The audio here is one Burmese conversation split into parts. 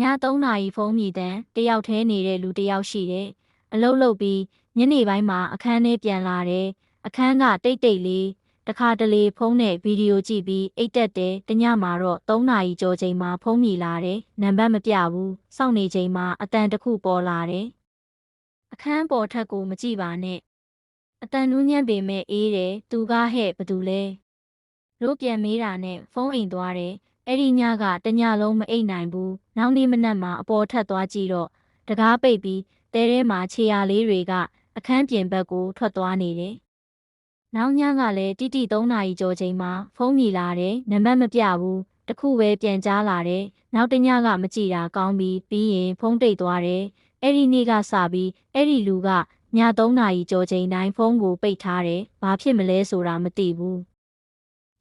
ည3နာရီဖုန်းမြည်တမ်းတယောက်တည်းနေတဲ့လူတစ်ယောက်ရှိတယ်အလုပ်လုပ်ပြီးညနေပိုင်းမှာအခန်းထဲပြန်လာတယ်အခန်းကတိတ်တိတ်လေးတခါတလေဖုန်းနဲ့ဗီဒီယိုကြည့်ပြီးအိတ်တက်တယ်တညမှာတော့3နာရီကျော်ချိန်မှာဖုန်းမြည်လာတယ်နံပါတ်မပြဘူးစောင့်နေချိန်မှာအတန်တစ်ခုပေါ်လာတယ်အခန်းပေါ်ထက်ကိုမကြည့်ပါနဲ့အတန်နူးညံ့ပေမဲ့အေးတယ်သူကဟဲ့ဘသူလဲလို့ပြန်မေးတာနဲ့ဖုန်းအိမ်သွားတယ် အဲ့ဒီညကတညလုံးမအိပ်နိုင်ဘူး။နောက်နေ့မနက်မှာအပေါ်ထပ်သွားကြည့်တော့တကားပိတ်ပြီးတဲထဲမှာခြေရာလေးတွေက အခန်းပြင်ဘက်ကိုထွက်သွားနေတယ်။နောက်ညကလည်းတိတိ3နာရီကျော်ချိန်မှာဖုန်းမြည်လာတယ်။နံပါတ်မပြဘူး။တခုပဲပြန်ကြားလာတယ်။နောက်တညကမကြည့်တာကောင်းပြီးပြီးရင်ဖုန်းတိတ်သွားတယ်။အဲ့ဒီနေ့ကစပြီးအဲ့ဒီလူကည3နာရီကျော်ချိန်တိုင်းဖုန်းကိုပိတ်ထားတယ်။ဘာဖြစ်မလဲဆိုတာမသိဘူး။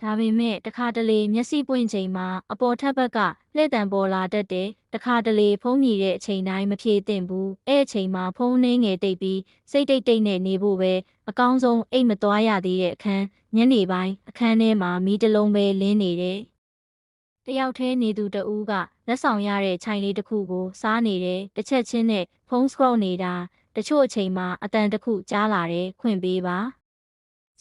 ဒါပေမဲ့တခါတလေမျက်စိပွင့်ချိန်မှာအပေါ်ထပ်ဘက်ကလှည့်တံပေါ်လာတတ်တယ်တခါတလေဖုံးမြည်တဲ့အချိန်တိုင်းမဖြေသင့်ဘူးအဲ့အချိန်မှာဖုံးနှင်းငယ်တိတ်ပြီးစိတ်တိတ်တိတ်နဲ့နေဖို့ပဲအကောင်းဆုံးအိတ်မသွားရသေးတဲ့အခန်းညနေပိုင်းအခန်းထဲမှာမီးတစ်လုံးပဲလင်းနေတယ်တယောက်တည်းနေသူတဦးကလက်ဆောင်ရတဲ့ခြိုင်လေးတစ်ခုကိုစားနေတယ်တစ်ချက်ချင်းနဲ့ဖုံးစကော့နေတာတချို့အချိန်မှာအတန်တစ်ခုကြားလာတယ်ခွင့်ပေးပါ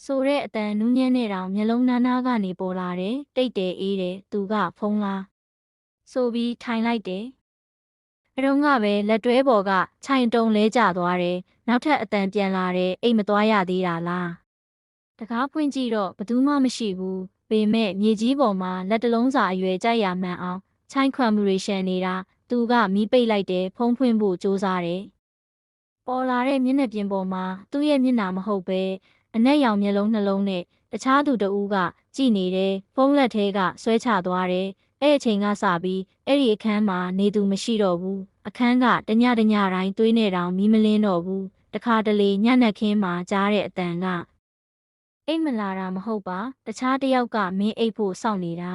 ဆိုတဲ့အတန်နူးညံ့တဲ့တောင်မျက်လုံးနားနားကနေပေါ်လာတယ်တိတ်တယ်အေးတယ်သူကဖုံးလားဆိုပြီးထိုင်လိုက်တယ်အတုံးကပဲလက်တွဲပေါ်ကခြိုင်တုံလဲကျသွားတယ်နောက်ထပ်အတန်ပြန်လာတယ်အိတ်မသွားရသေးတာလားတကားဖွင့်ကြည့်တော့ဘယ်သူမှမရှိဘူးပေမဲ့မြေကြီးပေါ်မှာလက်တလုံးစာအရွယ်ကြိုက်ရမှန်အောင်ခြိုင်ခွမ်မူရေရှန်နေတာသူကမီးပိတ်လိုက်တယ်ဖုံးဖွင့်ဖို့စူးစမ်းတယ်ပေါ်လာတဲ့မျက်နှာပြင်ပေါ်မှာသူ့ရဲ့မျက်နှာမဟုတ်ပဲ အနက်ရောင်မျက်လုံးနှလုံးနဲ့တခြားသူတဦးကကြည်နေတယ်ဖုန်းလက်ထဲကဆွဲချသွားတယ်အဲ့အချိန်ကစပြီးအဲ့ဒီအခန်းမှာနေသူမရှိတော့ဘူးအခန်းကတညတညတိုင်းသွေးနဲ့တောင်မီးမလင်းတော့ဘူးတခါတလေညနက်ခင်းမှာကြားတဲ့အတန်ကအိတ်မလာတာမဟုတ်ပါ တခြားတယောက်ကမင်းအိတ်ဖို့စောင့်နေတာ